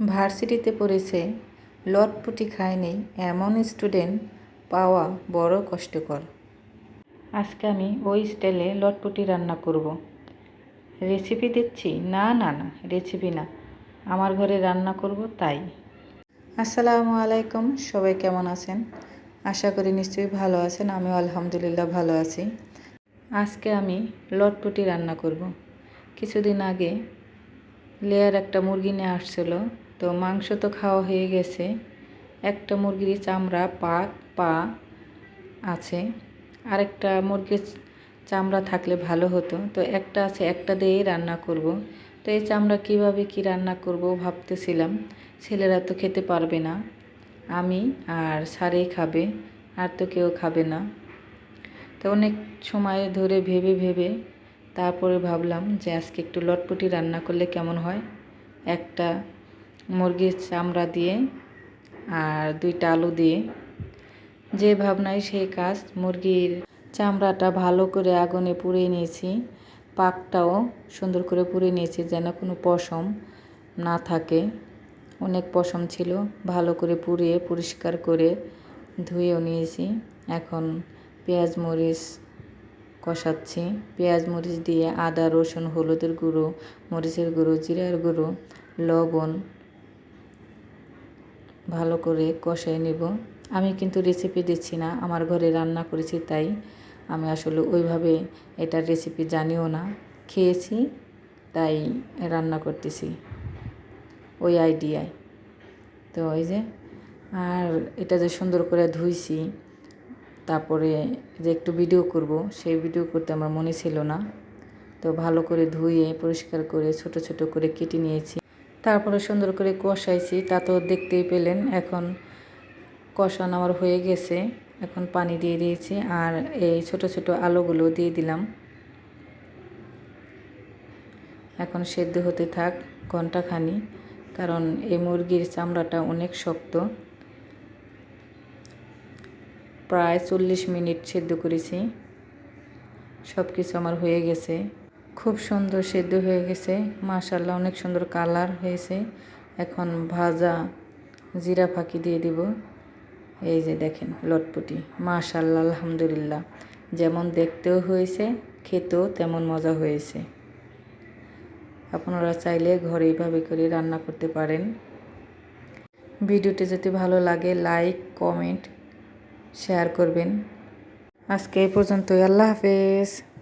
ভার্সিটিতে পড়েছে, লটপটি খায়নি এমন স্টুডেন্ট পাওয়া বড় কষ্টকর। আজকে আমি ওই স্টাইলে লটপটি রান্না করব। রেসিপি দিচ্ছি? না না না, রেসিপি না। আমার ঘরে রান্না করব তাই। আসসালামু আলাইকুম, সবাই কেমন আছেন? আশা করি নিশ্চয়ই ভালো আছেন, আমিও আলহামদুলিল্লাহ ভালো আছি। আজকে আমি লটপটি রান্না করব। কিছুদিন আগে লেয়ার একটা মুরগি নিয়ে আসছিল তো মাংস তো খাওয়া হয়ে গেছে। একটা মুরগির চামড়া পা পা আছে। আরেকটা মুরগির চামড়া থাকলে ভালো হতো। তো একটা আছে, একটা দিয়েই রান্না করব। তো এই চামড়া কীভাবে কি রান্না করব ভাবতেছিলাম। ছেলেরা তো খেতে পারবে না। আমি আর সারেই খাবে, আর তো কেউ খাবে না। তো অনেক সময় ধরে ভেবে ভেবে তারপরে ভাবলাম যে আজকে একটু লটপটি রান্না করলে কেমন হয়? একটা মুরগির চামড়া দিয়ে আর দুইটা আলু দিয়ে। যে ভাবনায় সেই কাজ, মুরগির চামড়াটা ভালো করে আগুনে পুড়িয়ে নিয়েছি, পাকটাও সুন্দর করে পুড়িয়ে নিয়েছি, যেন কোনো পশম না থাকে। অনেক পশম ছিল, ভালো করে পুড়িয়ে, পরিষ্কার করে ধুয়েও নিয়েছি। এখন পেঁয়াজ, মরিচ কষাচ্ছি। পেঁয়াজ, মরিচ দিয়ে আদা, রসুন, হলুদের গুঁড়ো, মরিচের গুঁড়ো, জিরার গুঁড়ো, লবণ ভালো করে কষাই নেব। আমি কিন্তু রেসিপি দিচ্ছি না, আমার ঘরে রান্না করেছি তাই। আমি আসলে ওইভাবে এটার রেসিপি জানিও না। খেয়েছি, তাই রান্না করতেছি ওই আইডিয়ায় তো ওই যে, আর এটা যে সুন্দর করে ধুইছি, তারপরে যে একটু ভিডিও করব, সেই ভিডিও করতে আমার মনে ছিল না। তো ভালো করে ধুয়ে, পরিষ্কার করে ছোট ছোট করে কেটে নিয়েছি। তারপরে সুন্দর করে কষাইছি, তা তো দেখতেই পেলেন। এখন কষানো আমার হয়ে গেছে। এখন পানি দিয়ে দিয়েছি আর এই ছোট ছোট আলুগুলো দিয়ে দিলাম। এখন সেদ্ধ হতে থাক ঘন্টাখানি কারণ এই মুরগির চামড়াটা অনেক শক্ত। প্রায় চল্লিশ মিনিট সেদ্ধ করেছি। সব কিছু আমার হয়ে গেছে। খুব সুন্দর সেদ্ধ হয়ে গেছে। মাশাল্লাহ অনেক সুন্দর কালার হয়েছে। এখন ভাজা জিরা ফাঁকি দিয়ে দিব। এই যে দেখেন, লটপটি। মাশাল্লাহ আলহামদুলিল্লাহ। যেমন দেখতেও হয়েছে, খেতেও তেমন মজা হয়েছে। আপনারা চাইলে ঘরে এইভাবে করে রান্না করতে পারেন। ভিডিওটি যদি ভালো লাগে, লাইক, কমেন্ট, শেয়ার করবেন। আজকে এই পর্যন্তই। আল্লাহ হাফেজ।